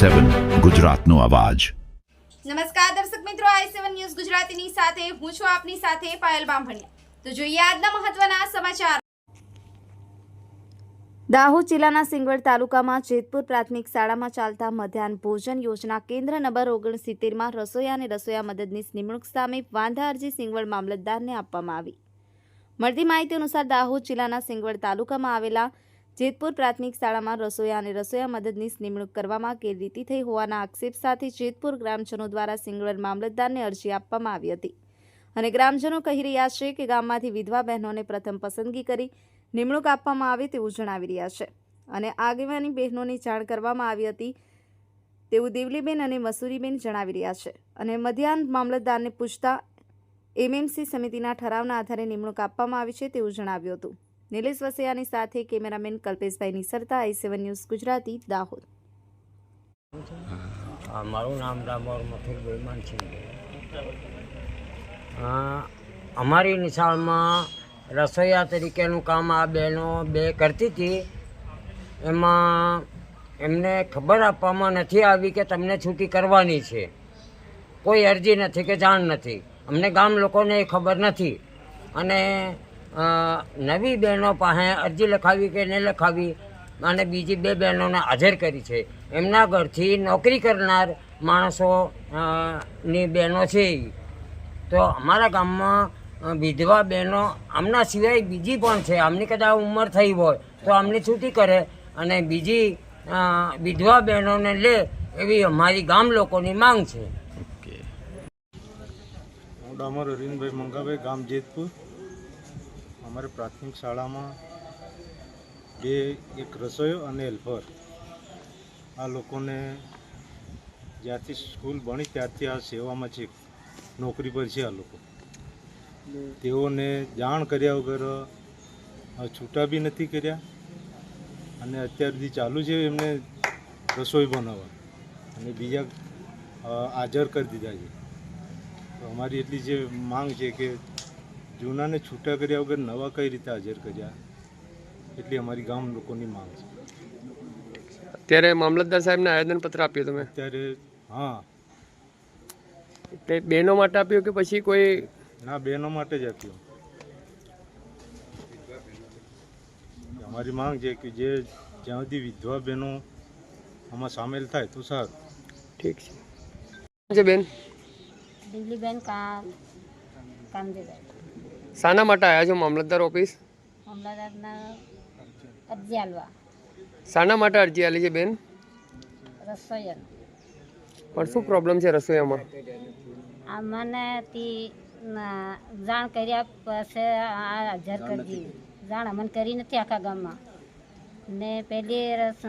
સેવન ગુજરાતનો અવાજ. નમસ્કાર દર્શક મિત્રો આઈ સેવન ન્યૂઝ ગુજરાતીની સાથે હું છું આપની સાથે પાયલ બામભણિયા. તો જોઈએ આજના મહત્વના સમાચાર. દાહોદ જિલ્લાના સિંગવડ તાલુકામાં જેતપુર પ્રાથમિક શાળામાં ચાલતા મધ્યાહન ભોજન યોજના કેન્દ્ર નંબર ઓગણસિત્તેરમાં રસોયા અને રસોયા મદદનીશ નિમણૂક સામે વાંધા અરજી સિંગવડ મામલતદારને આપવામાં આવી. મળતી માહિતી અનુસાર દાહોદ જિલ્લાના સિંગવડ તાલુકામાં આવેલા જેતપુર પ્રાથમિક શાળામાં રસોઈયા અને રસોઈયા મદદનીશ નિમણૂક કરવામાં ગેરરીતિ થઈ હોવાના આક્ષેપ સાથે જેતપુર ગ્રામજનો દ્વારા સિંગવડ મામલતદારને અરજી આપવામાં આવી હતી. અને ગ્રામજનો કહી રહ્યા છે કે ગામમાંથી વિધવા બહેનોને પ્રથમ પસંદગી કરી નિમણૂક આપવામાં આવે તેવું જણાવી રહ્યા છે. અને આગેવાની બહેનોની જાણ કરવામાં આવી હતી તેવું દેવલીબેન અને મસૂરીબેન જણાવી રહ્યા છે. અને મધ્યાહન મામલતદારને પૂછતા એમએમસી સમિતિના ઠરાવના આધારે નિમણૂક આપવામાં આવી છે તેવું જણાવ્યું હતું. નિલેશ વસૈયાની સાથે cameraman Kalpeshbhai Nisarta I seven news Gujarati, Dahod. મારું નામ ડામોર મથુર માનસિંહ હા, અમારી નિશાળમાં રસોઈયા તરીકેનું કામ આ બહેનો બે કરતી હતી. એમાં એમને ખબર આપવામાં નથી આવી કે તમને છૂટી કરવાની છે. કોઈ અરજી નથી કે જાણ નથી. અમને ગામ લોકોને ખબર નથી. અને નવી બહેનો પાસે અરજી લખાવી કે નહીં લખાવી અને બીજી બે બહેનોને હાજર કરી છે. એમના ઘરથી નોકરી કરનાર માણસો ની બહેનો છે તો અમારા ગામમાં વિધવા બહેનો આમના સિવાય બીજી પણ છે. આમની કદાચ ઉંમર થઈ હોય તો આમની છૂટી કરે અને બીજી વિધવા બહેનોને લે એવી અમારી ગામ લોકોની માંગ છે. ડામર હરીનભાઈ મંગાભાઈ ગામ જેતપુર. અમારે પ્રાથમિક શાળામાં બે, એક રસોઈયો અને હેલ્પર. આ લોકોને જ્યારથી સ્કૂલ ભણી ત્યારથી આ સેવામાં છે, નોકરી પર છે આ લોકો. તેઓને જાણ કર્યા વગર છૂટા બી નથી કર્યા અને અત્યાર સુધી ચાલુ છે એમને રસોઈ બનાવવા અને બીજા હાજર કરી દીધા છે. તો અમારી એટલી જે માંગ છે કે જૂનાને છૂટા કર્યા વગર નવા કઈ રીતે હાજર કર્યા? એટલી અમારી ગામ લોકોની માંગ છે. અત્યારે મામલતદાર સાહેબને આવેદનપત્ર આપ્યું તમે? અત્યારે હા. તે બહેનો માટે આપ્યું કે પછી કોઈ ના બહેનો માટે જ આપ્યું. અમારી માંગ છે કે જે જ્યાં સુધી વિધવા બહેનો આમાં સામેલ થાય તો સારું. ઠીક છે. બેન? દિલ્હીબેન કામ કામદેભાઈ શાના માટે આવ્યા છો મામલતદાર ઓફિસ? અમદાવાદના અરજી આલવા. શાના માટે અરજી આલી છે બેન? પણ શું પ્રોબ્લેમ છે રસોઈયામાં? આ મને જાણ કર્યા પછી આ હાજર કરી દીધી જાણ અમને કરી નથી આખા ગામમાં. ને રસ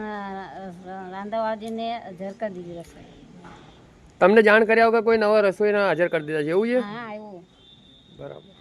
રાંધાવાળીને હાજર કરી દીધી રસોઈ. તમને જાણ કર્યા વગર કોઈ નવા રસોઈના હાજર કરી દીધા છે એવું છે? હા આવ્યું બરાબર.